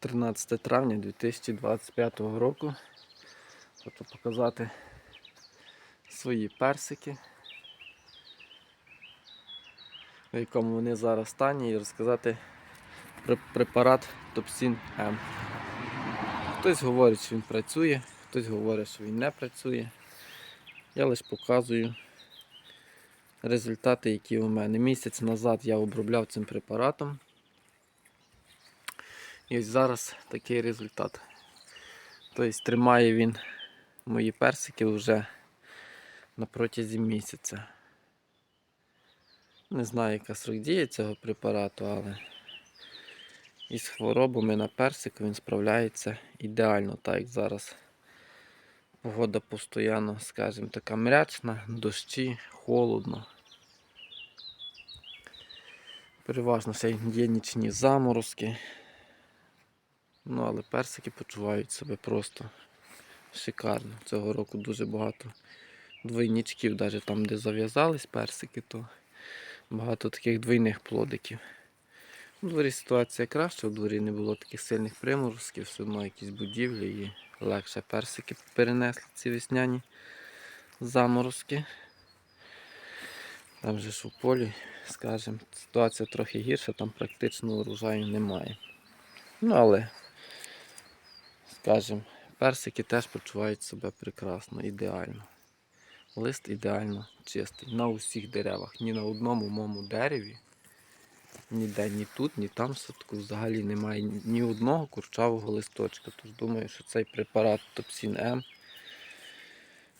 13 травня 2025 року. Хочу показати свої персики, в якому вони зараз стані, і розказати про препарат Топсін М. Хтось говорить, що він працює, хтось говорить, що він не працює. Я лише показую результати, які у мене. Місяць назад я обробляв цим препаратом. І ось зараз такий результат. Тобто тримає він мої персики вже на протязі місяця. Не знаю, яка срок дії цього препарату, але із хворобами на персику він справляється ідеально, так як зараз. Погода постійно, скажімо, така мрячна, дощі, холодно. Переважно ще є нічні заморозки. Ну, але персики почувають себе просто шикарно. Цього року дуже багато двойничків, навіть там, де зав'язались персики, то багато таких двойних плодиків. У дворі ситуація краща, у дворі не було таких сильних приморозків, все одно якісь будівлі і легше персики перенесли ці весняні заморозки. Там же ж у полі, скажімо, ситуація трохи гірша, там практично урожаю немає. Ну, але, скажімо, персики теж почувають себе прекрасно, ідеально. Лист ідеально чистий. На усіх деревах. Ні на одному моєму дереві, ніде, ні тут, ні там в садку взагалі немає ні одного курчавого листочка. Тож думаю, що цей препарат Топсін М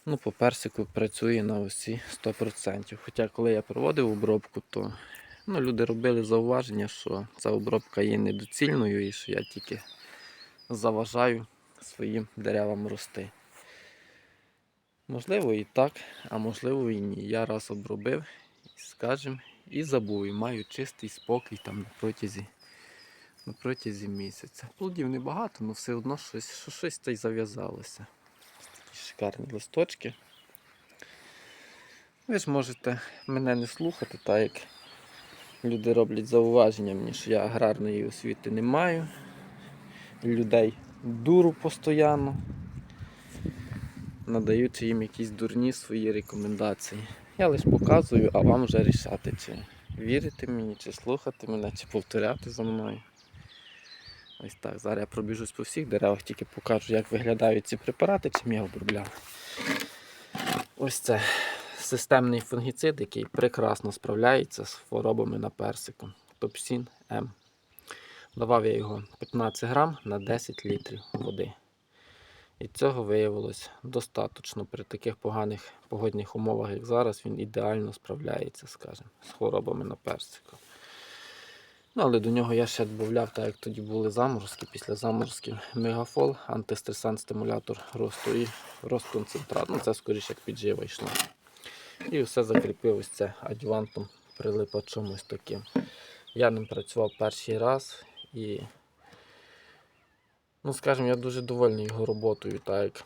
ну, по персику працює на усі 100%. Хоча коли я проводив обробку, то ну, люди робили зауваження, що ця обробка є недоцільною і що я тільки заважаю своїм деревам рости. Можливо і так, а можливо і ні. Я раз обробив, скажімо, і забув, і маю чистий спокій там на протязі, на протязі місяця. Плодів небагато, але все одно щось, що щось та й зав'язалося. Такі шикарні листочки. Ви ж можете мене не слухати, так як люди роблять зауваження мені, що я аграрної освіти не маю. Людей дуру постійно надаючи їм якісь дурні свої рекомендації. Я лише показую, а вам вже рішати, чи вірити мені, чи слухати мене, чи повторяти за мною. Ось так. Зараз я пробіжусь по всіх деревах, тільки покажу, як виглядають ці препарати, чим я обробляв. Ось це системний фунгіцид, який прекрасно справляється з хворобами на персику. Топсін М. Давав я його 15 грам на 10 літрів води. І цього виявилось достатньо при таких поганих погодних умовах, як зараз, він ідеально справляється, скажімо, з хворобами на персику. Ну, але до нього я ще додав, так як тоді були заморозки, після заморозків мегафол, антистресант, стимулятор росту і розконцентрат. Ну, це скоріше як піджива йшла. І все закріпив це адювантом прилипачом ось таким. Я ним працював перший раз і Ну, скажімо, я дуже довольний його роботою, так як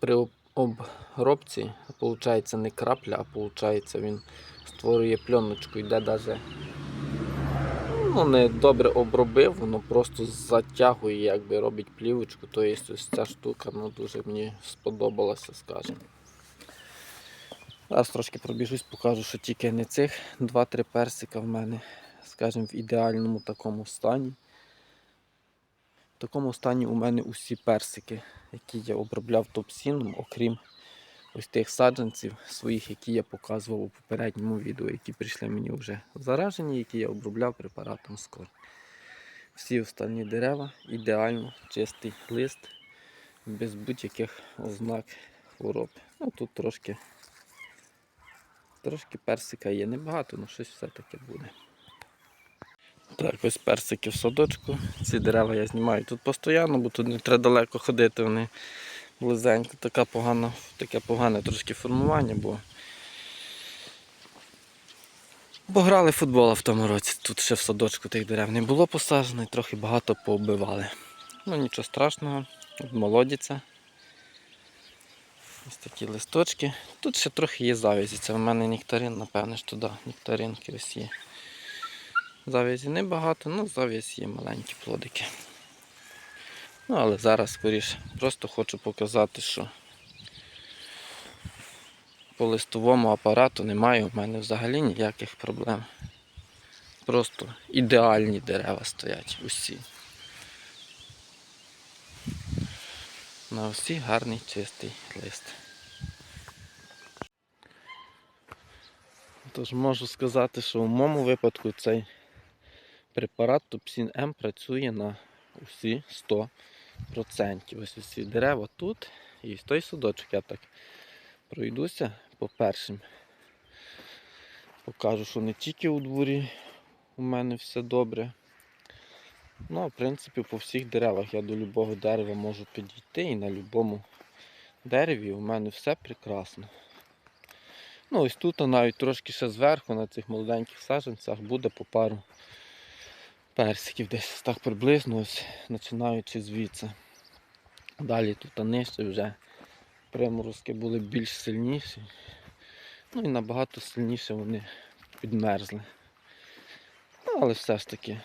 при обробці виходить не крапля, а виходить він створює пленочку, йде навіть ну, не добре обробив, воно просто затягує, якби робить плівочку. То є ось ця штука ну, дуже мені сподобалася, скажімо. Зараз трошки пробіжусь, покажу, що тільки не цих 2-3 персика в мене, скажімо, в ідеальному такому стані. В такому стані у мене усі персики, які я обробляв топсіном, окрім ось тих саджанців своїх, які я показував у попередньому відео, які прийшли мені вже заражені, які я обробляв препаратом скор. Всі останні дерева ідеально чистий лист, без будь-яких ознак хвороб. Ну тут трошки, трошки персика є, небагато, але щось все-таки буде. Так, ось персики в садочку. Ці дерева я знімаю тут постійно, бо тут не треба далеко ходити, вони близенько. Така погана, таке погане трошки формування, бо Бо грали в футбол в тому році. Тут ще в садочку тих дерев не було посаджено і трохи багато пооббивали. Ну нічого страшного, молодіться. Ось такі листочки. Тут ще трохи є завязі. Це в мене нектарин, напевне, ж туди нектаринки ось є. Завязі небагато, ну зав'язь є маленькі плодики. Ну, але зараз скоріше. Просто хочу показати, що по листовому апарату немає у мене взагалі ніяких проблем. Просто ідеальні дерева стоять усі. На усі гарний чистий лист. Тож можу сказати, що в моєму випадку цей препарат Топсін М працює на усі 100%. Ось усі дерева тут і той судочок я так пройдуся по першим. Покажу, що не тільки у дворі у мене все добре. Ну, а в принципі, по всіх деревах я до любого дерева можу підійти і на будь-якому дереві у мене все прекрасно. Ну, ось тут навіть трошки ще зверху на цих молоденьких саджанцях буде по пару персиків десь так приблизно, ось починаючи звідси. Далі тут нижче вже приморозки були більш сильніші. Ну і набагато сильніше вони підмерзли. Ну, але все ж таки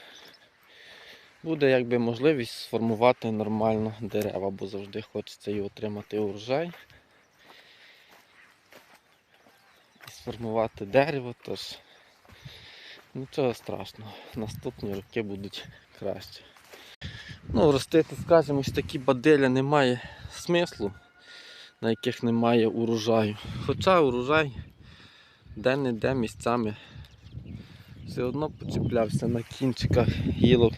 буде якби можливість сформувати нормально дерева, бо завжди хочеться і отримати урожай. І сформувати дерево, тож нічого страшного. Наступні роки будуть краще. Ну, ростити, скажімо, ось такі баделя немає смислу, на яких немає урожаю. Хоча урожай де-не-де місцями все одно почіплявся на кінчиках гілок.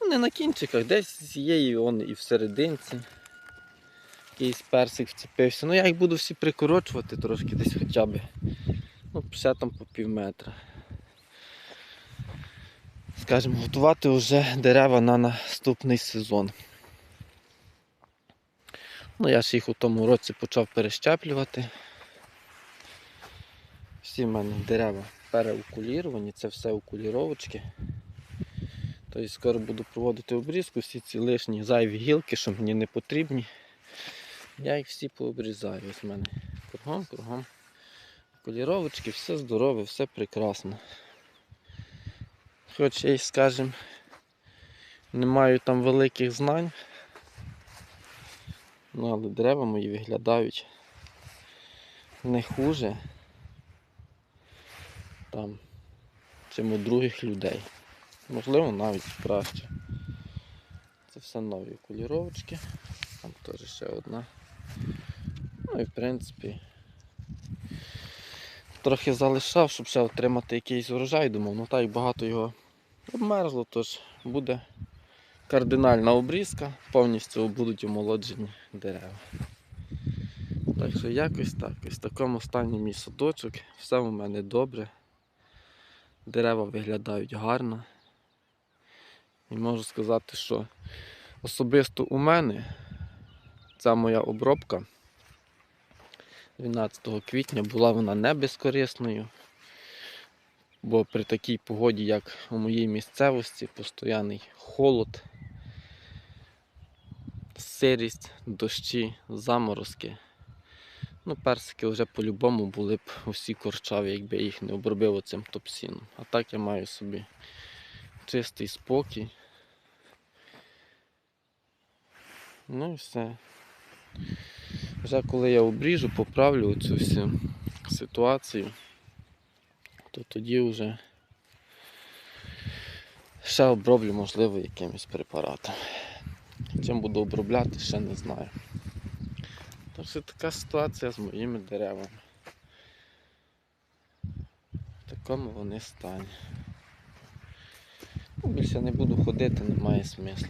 Ну, не на кінчиках, десь є і он і в серединці. Якийсь персик вцепився. Ну я їх буду всі прикорочувати трошки десь хоча б. Ну, ще там по пів метра. Скажімо, готувати вже дерева на наступний сезон. Ну, я ж їх у тому році почав перещеплювати. Всі в мене дерева переокуліровані, це все окуліровочки. Тобто скоро буду проводити обрізку, всі ці лишні зайві гілки, що мені не потрібні. Я їх всі пообрізаю. В мене кругом, кругом. Окуліровочки, все здорове, все прекрасно. Хоч я й, скажімо, не маю там великих знань. Ну, але дерева мої виглядають не хуже там, чим у других людей. Можливо, навіть краще. Це все нові окуліровочки. Там теж ще одна. Ну і в принципі трохи залишав, щоб ще отримати якийсь урожай, думав, ну так багато його обмерзло, тож буде кардинальна обрізка, повністю будуть омолоджені дерева. Так що якось так, ось в такому стані мій садочок, все у мене добре. Дерева виглядають гарно. І можу сказати, що особисто у мене ця моя обробка 12 квітня була вона не безкорисною, бо при такій погоді, як у моїй місцевості, постоянний холод, сирість, дощі, заморозки. Ну, персики вже по-любому були б усі корчаві, якби я їх не обробив оцим топсіном. А так я маю собі чистий спокій. Ну і все. Вже коли я обріжу, поправлю цю всю ситуацію, то тоді вже ще оброблю, можливо, якимось препаратом. Чим буду обробляти, ще не знаю. Що така ситуація з моїми деревами. В такому вони стані. Ну, Більше не буду ходити, немає смислу.